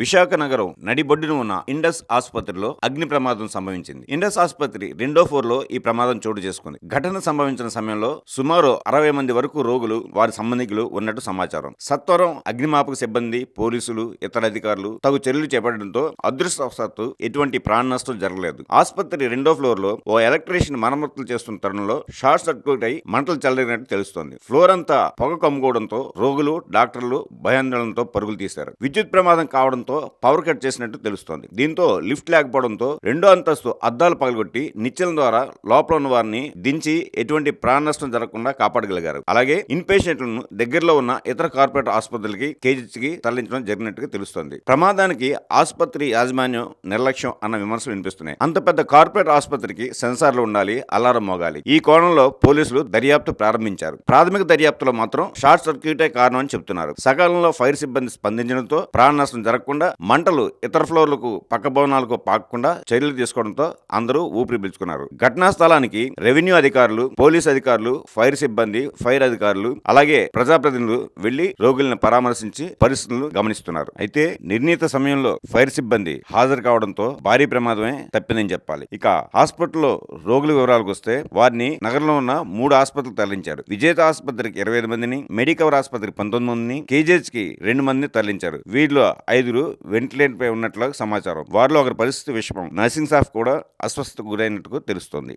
విశాఖ నగరం నడిబొడ్డున ఉన్న ఇండస్ ఆసుపత్రిలో అగ్ని ప్రమాదం సంభవించింది. ఇండస్ ఆసుపత్రి రెండో ఫ్లోర్లో ఈ ప్రమాదం చోటు చేసుకుంది. ఘటన సంభవించిన సమయంలో సుమారు అరవై మంది వరకు రోగులు వారి సంబంధికులు ఉన్నట్టు సమాచారం. సత్వరం అగ్నిమాపక సిబ్బంది పోలీసులు ఇతర అధికారులు తగు చర్యలు చేపట్టడంతో అదృష్టవశాత్తు ఎటువంటి ప్రాణ నష్టం జరగలేదు. ఆసుపత్రి రెండో ఫ్లోర్లో ఓ ఎలక్ట్రీషియన్ మరమ్మతులు చేస్తున్న తరుణంలో షార్ట్ సర్క్యూట్ అయి మంటలు చల్లరినట్టు తెలుస్తోంది. ఫ్లోర్ అంతా పొగ కమ్ముకోవడంతో రోగులు డాక్టర్లు భయాందోళనతో పరుగులు తీశారు. విద్యుత్ ప్రమాదం కావడంతో పవర్ కట్ చేసినట్టు తెలుస్తోంది. దీంతో లిఫ్ట్ లేకపోవడంతో రెండో అంతస్తు అద్దాలు పగలగొట్టి నిచ్చెల ద్వారా లోపల ఉన్న వారిని దించి ఎటువంటి ప్రాణ నష్టం జరగకుండా కాపాడగలిగారు. అలాగే ఇన్ పేషెంట్లను దగ్గరలో ఉన్న ఇతర కార్పొరేట్ ఆసుపత్రులకి కేజీకి తరలించడం జరిగినట్టుగా తెలుస్తోంది. ప్రమాదానికి ఆసుపత్రి యాజమాన్యం నిర్లక్ష్యం అన్న విమర్శలు వినిపిస్తున్నాయి. అంత పెద్ద కార్పొరేట్ ఆసుపత్రికి సెన్సార్లు ఉండాలి అలారం మోగాలి. ఈ కోణంలో పోలీసులు దర్యాప్తు ప్రారంభించారు. ప్రాథమిక దర్యాప్తులో మాత్రం షార్ట్ సర్క్యూటే కారణం అని చెబుతున్నారు సకాలంలో ఫైర్ సిబ్బంది స్పందించడంతో ప్రాణ నష్టం జరగకుండా మంటలు ఇతర ఫ్లోర్లకు పక్క భవనాలకు పాకకుండా చర్యలు తీసుకోవడంతో అందరూ ఊపిరి పీల్చుకున్నారు. ఘటనా స్థలానికి రెవెన్యూ అధికారులు పోలీస్ అధికారులు ఫైర్ సిబ్బంది ఫైర్ అధికారులు అలాగే ప్రజాప్రతినిధులు వెళ్ళి రోగులను పరామర్శించి పరిస్థితులను గమనిస్తున్నారు. అయితే నిర్ణీత సమయంలో ఫైర్ సిబ్బంది హాజరు కావడంతో భారీ ప్రమాదమే తప్పిందని చెప్పాలి. ఇక హాస్పిటల్లో రోగుల వివరాలకు వస్తే వారిని నగరంలో ఉన్న మూడు ఆసుపత్రులు తరలించారు. విజేత ఆసుపత్రికి ఇరవై ఐదు మందిని మెడికవర్ ఆసుపత్రికి పంతొమ్మిది మందిని కేజీహెచ్కి రెండు మందిని తరలించారు. వీరిలో ఐదుగురు వెంటిలేటర్పై ఉన్నట్లు సమాచారం. వారిలో ఒకరి పరిస్థితి విషమం నర్సింగ్ స్టాఫ్ కూడా అస్వస్థతకు గురైనట్టుగా తెలుస్తోంది.